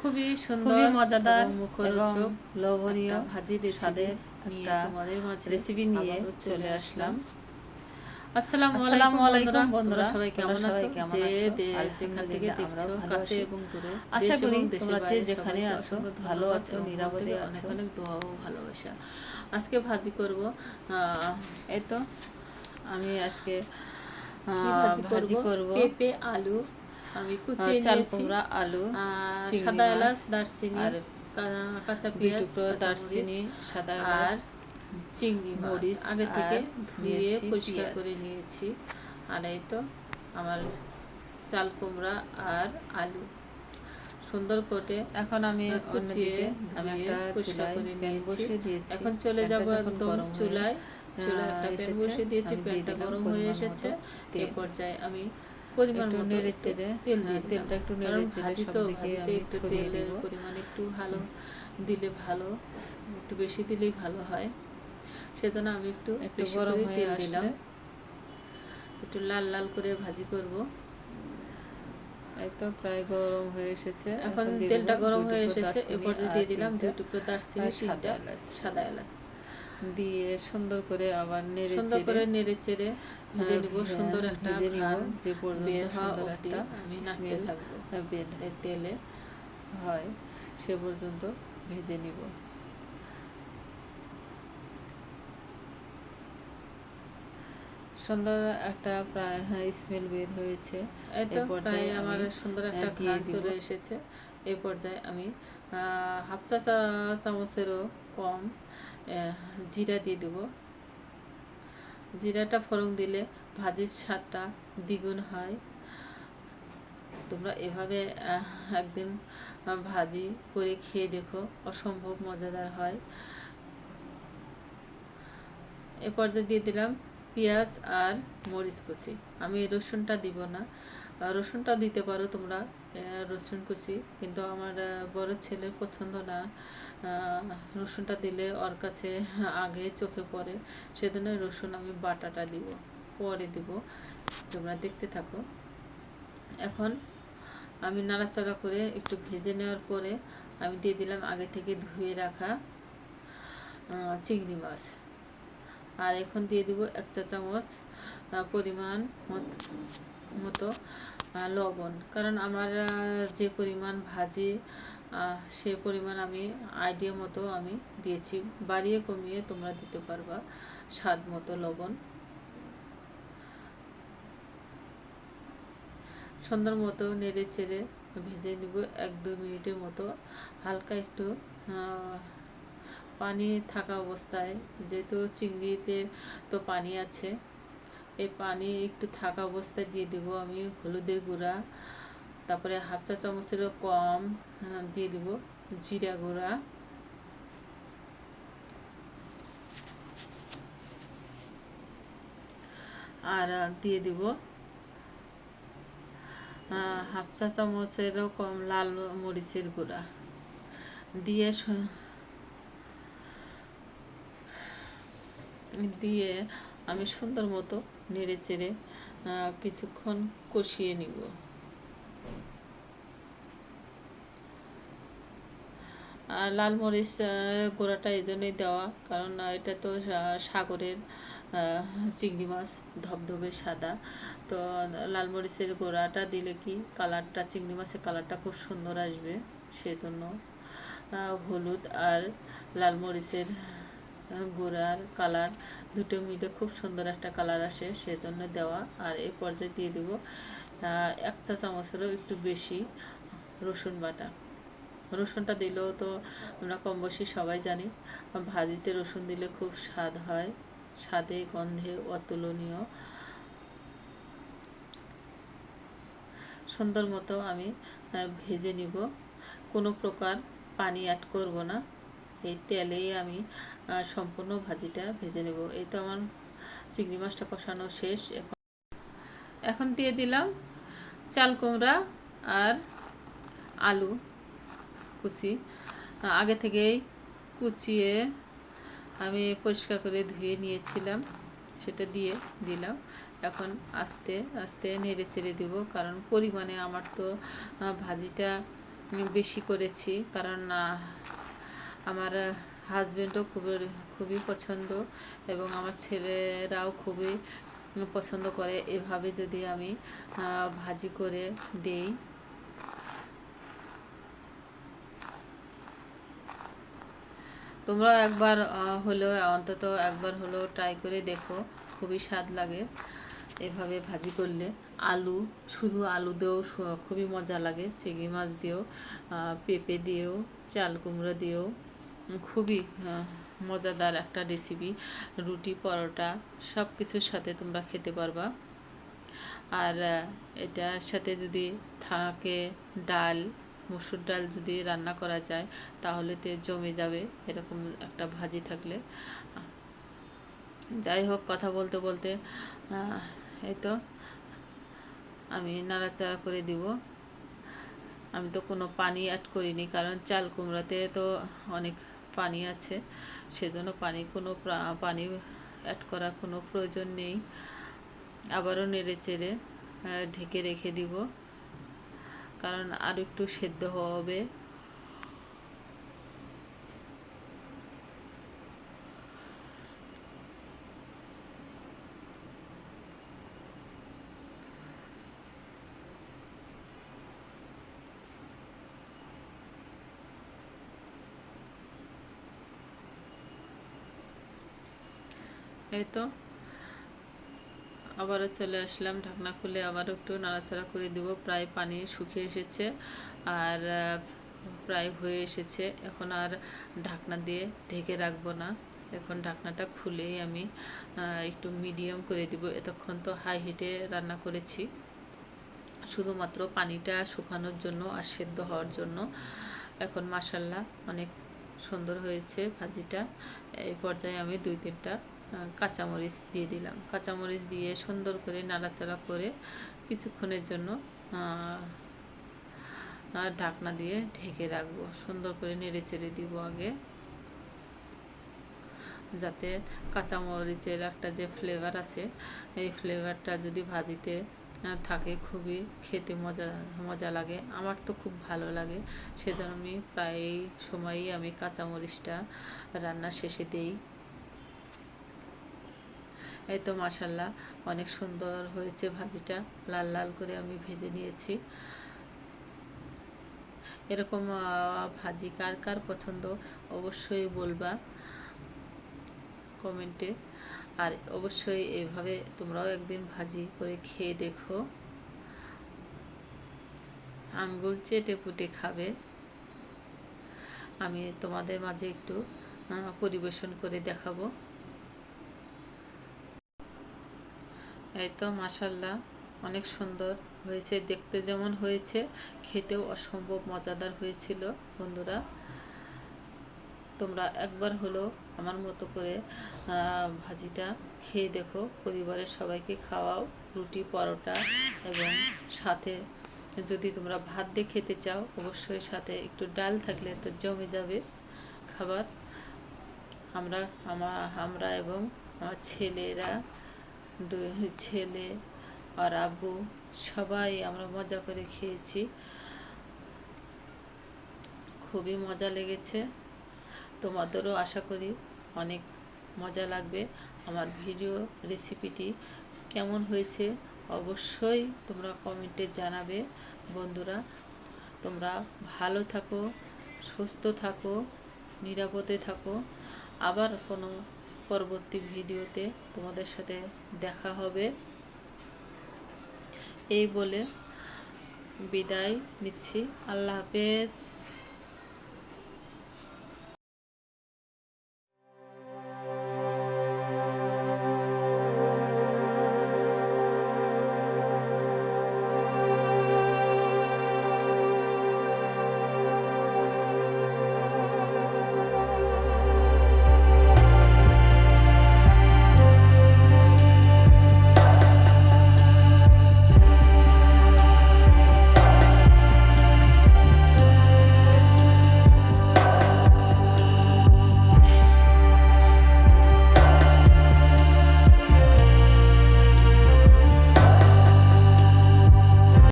খুবই সুন্দর খুবই মজাদার মুখরোচক লোভনীয় ভাজি স্বাদের নিয়ে তোমাদের মাঝে রেসিপি নিয়ে চলে আসলাম। আসসালামু আলাইকুম বন্ধুরা। সবাই কেমন আছো? যে যেখান থেকে দেখছ কাছে এবং দূরে। আশা করি তোমরা যে যেখানে আছো, ভালো আছো, নিরাপদে আছো। অনেক দোয়া ও ভালোবাসা। আজকে ভাজি করব। আহ, এই তো আমি আজকে ভাজি করব। পেঁপে আলু আমি কুচিয়ে চাল নিয়েছি। কুমড়া আলু আর সাদা এলাচ দারচিনি আর কাঁচা পেঁয়াজ দারচিনি সাদা এলাচ চিংড়ি মরিচ আগে থেকে ধুয়ে পরিষ্কার করে নিয়েছি। আর এই তো আমার চাল কুমড়া আর আলু। সুন্দর করে এখন আমি কুচিয়ে আমি একটা পরিষ্কার করে নিয়েছি। এখন চলে যাব একদম গরম চুলায় চুলায় একটা প্যান বসিয়ে দিয়েছি প্যানটা গরম হয়ে এসেছে। এই। পর্যায়ে আমি পরিমাণ মতো নেড়ে একটু তেল দিয়ে হ্যাঁ, তেলটা একটু সব দিকে আমি ছড়িয়ে পরিমাণ একটু ভালো দিলে ভালো একটু বেশি দিলেই ভালো হয়। সেজন্য আমি একটু একটু গরম তেল দিলাম। একটু লাল লাল করে ভাজি করব। এই তো প্রায় গরম হয়ে এসেছে এখন তেলটা গরম হয়ে এসেছে এরপর দিয়ে দিলাম দুই টুকরো দারচিনি তিনটা। সাদা এলাচ। দিয়ে সুন্দর করে আবার নেড়ে সুন্দর করে নেড়ে চেড়ে ভেজে হ্যাঁ, নিব সুন্দর একটা ভেজে নিব, ঘ্রাণ যে পর্যন্ত সুন্দর একটা আমি নাড়তে থাকব। তেলে হয় সে পর্যন্ত ভেজে নিব। সুন্দর একটা প্রায় স্মেল বের হয়েছে। এই তো এই প্রায় আমার সুন্দর একটা ঘ্রাণ চলে এসেছে। এই পর্যায়ে আমি হাফ চা চা- চামচেরও কম জিরা দিয়ে দেব। জিরাটা ফোড়ন দিলে ভাজির স্বাদটা দ্বিগুণ হয়। তোমরা এভাবে একদিন ভাজি করে খেয়ে দেখো, অসম্ভব মজাদার হয়। এ পর্যায়ে দিয়ে দিলাম পেঁয়াজ আর মরিচ কুচি। আমি রসুনটা দিব না। রসুনটা দিতে পারো তোমরা। রসুন কুচি। কিন্তু আমার বড় ছেলের পছন্দ না। রসুনটা দিলে ওর কাছে আগে চোখে পড়ে। সেজন্য রসুন আমি বাটাটা দিব, পরে দিব। তোমরা দেখতে থাকো। এখন আমি নাড়াচাড়া করে একটু ভেজে নেওয়ার পরে আমি দিয়ে দিলাম আগে থেকে ধুয়ে রাখা চিংড়ি মাছ। আর এখন দিয়ে দিব এক চা চামচ পরিমাণ মত- লবণ। কারণ আমার যে পরিমাণ ভাজি সে পরিমাণ আমি আইডিয়া মতো আমি দিয়েছি। বাড়িয়ে কমিয়ে তোমরা দিতে পারবা স্বাদ মতো লবণ। সুন্দর মতো নেড়ে চেড়ে ভেজে নিব এক দু মিনিটের মতো। হালকা একটু পানি থাকা অবস্থায়, যেহেতু চিংড়িতে তো পানি আছে এই পানি একটু থাকা অবস্থায় দিয়ে দেব আমি হলুদের গুঁড়া তারপরে হাফ চা চামচেরও কম আহ, দিয়ে দিব জিরা গুঁড়া। আর দিয়ে দিব হাফ চা চামচেরও কম লাল মরিচের গুঁড়া। দিয়ে দিয়ে আমি সুন্দর মতো নেড়ে চেড়ে কিছুক্ষণ কষিয়ে নিব। আর লাল মরিচ গুঁড়াটা এই জন্যই দেওয়া, কারণ এটা তো সাগরের চিংড়ি মাছ, ধবধবে সাদা। তো, লাল মরিচের গুঁড়াটা দিলে কি, কালারটা, চিংড়ি মাছের কালারটা খুব সুন্দর আসবে, সেজন্য হলুদ আর লাল মরিচের গুঁড়ার কালার, দুটো মিলে খুব সুন্দর একটা কালার আসে সেজন্য দেওয়া। আর এই পর্যায়ে দিয়ে দেবো এক চা চামচেরও একটু বেশি রসুন বাটা। রসুনটা দিলেও তো আমরা কম বেশি সবাই জানি ভাজিতে রসুন দিলে খুব স্বাদ হয়, স্বাদে, গন্ধে অতুলনীয়। সুন্দর মতো আমি ভেজে নিব। কোনো প্রকার পানি অ্যাড করব না। এই তেলেই আমি সম্পূর্ণ ভাজিটা ভেজে নেব। এই তো আমার চিংড়ি মাছটা কষানো শেষ। এখন এখন দিয়ে দিলাম চাল কুমড়া আর আলু কুচি। আগে থেকেই কুচিয়ে আমি পরিষ্কার করে ধুয়ে নিয়েছিলাম, সেটা দিয়ে দিলাম। এখন আস্তে আস্তে নেড়ে ছেড়ে দিব, কারণ পরিমাণে আমার তো ভাজিটা বেশি করেছি, কারণ আমার হাজব্যান্ডও খুবই খুবই পছন্দ এবং আমার ছেলেরাও খুবই পছন্দ করে। এভাবে যদি আমি ভাজি করে দেই। তোমরা একবার হলেও, অন্তত একবার হলেও ট্রাই করে দেখো। খুবই স্বাদ লাগে এভাবে ভাজি করলে। আলু, শুধু আলু দিয়েও খুবই মজা লাগে। চিংড়ি মাছ দিয়েও পেঁপে দিয়েও, চাল কুমড়ো দিয়েও। খুবই মজাদার একটা রেসিপি রুটি, পরোটা সব কিছুর সাথে তোমরা খেতে পারবা। আর এটার সাথে যদি থাকে ডাল, মসুর ডাল যদি রান্না করা যায়, তাহলে তো জমে যাবে, এরকম একটা ভাজি থাকলে। যাই হোক, কথা বলতে বলতে এই তো, আমি নাড়াচাড়া করে দিব। আমি তো কোনো পানি অ্যাড করিনি, কারণ চাল কুমড়াতে তো অনেক পানি আছে, সেজন্য পানি কোনো পানি অ্যাড করার কোনো প্রয়োজন নেই। আবারও নেড়ে চেড়ে ঢেকে রেখে দিব। কারণ আর একটু সেদ্ধ হবে। এই তো। আবারও চলে আসলাম ঢাকনা খুলে, আবারও একটু নাড়াচাড়া করে দিব। প্রায় পানি শুকিয়ে এসেছে আর প্রায় হয়ে এসেছে। এখন আর ঢাকনা দিয়ে ঢেকে রাখব না। এখন ঢাকনাটা খুলেই আমি একটু মিডিয়াম করে দিব। এতক্ষণ তো হাই হিটে রান্না করেছি। শুধুমাত্র পানিটা শুকানোর জন্য আর সেদ্ধ হওয়ার জন্য। এখন মাসাল্লাহ অনেক সুন্দর হয়েছে ভাজিটা। এই পর্যায়ে আমি দুই তিনটা কাঁচামরিচ দিয়ে দিলাম। কাঁচামরিচ দিয়ে সুন্দর করে নাড়াচাড়া করে কিছুক্ষণের জন্য ঢাকনা দিয়ে ঢেকে রাখব। সুন্দর করে নেড়ে চেড়ে দিব আগে, যাতে কাঁচামরিচের একটা যে ফ্লেভার আছে, এই ফ্লেভারটা যদি ভাজিতে থাকে খুবই খেতে মজা মজা লাগে। আমার তো খুব ভালো লাগে। সেজন্য আমি প্রায় সময়ই আমি কাঁচামরিচটা রান্না শেষে দেই। এই তো মাসাল্লাহ অনেক সুন্দর হয়েছে ভাজিটা। লাল লাল করে আমি ভেজে নিয়েছি। এরকম ভাজি কার কার পছন্দ অবশ্যই বলবা কমেন্টে। আর অবশ্যই এভাবে তোমরাও একদিন ভাজি করে খেয়ে দেখো। আঙ্গুল চেটে পুটে খাবে। আমি তোমাদের মাঝে একটু পরিবেশন করে দেখাবো। এই তো মাসাল্লাহ অনেক সুন্দর হয়েছে। দেখতে যেমন হয়েছে, খেতেও অসম্ভব মজাদার হয়েছিল, বন্ধুরা। তোমরা একবার হলো আমার মতো করে ভাজিটা খেয়ে দেখো। পরিবারের সবাইকে খাওয়াও, রুটি, পরোটা এবং সাথে যদি তোমরা ভাত দিয়ে খেতে চাও, অবশ্যই সাথে একটু ডাল থাকলে তো জমে যাবে খাবার। আমরা, আমা, আমরা এবং আমার ছেলেরা দুই ছেলে আর আব্বু, সবাই আমরা মজা করে খেয়েছি। খুবই মজা লেগেছে। তোমাদেরও আশা করি অনেক মজা লাগবে। আমার ভিডিও রেসিপিটি কেমন হয়েছে অবশ্যই তোমরা কমেন্টে জানাবে। বন্ধুরা, তোমরা ভালো থাকো, সুস্থ থাকো, নিরাপদে থাকো। আবার কোনো পরবর্তী ভিডিওতে তোমাদের সাথে দেখা হবে। এই বলে বিদায় নিচ্ছি। আল্লাহ হাফেজ।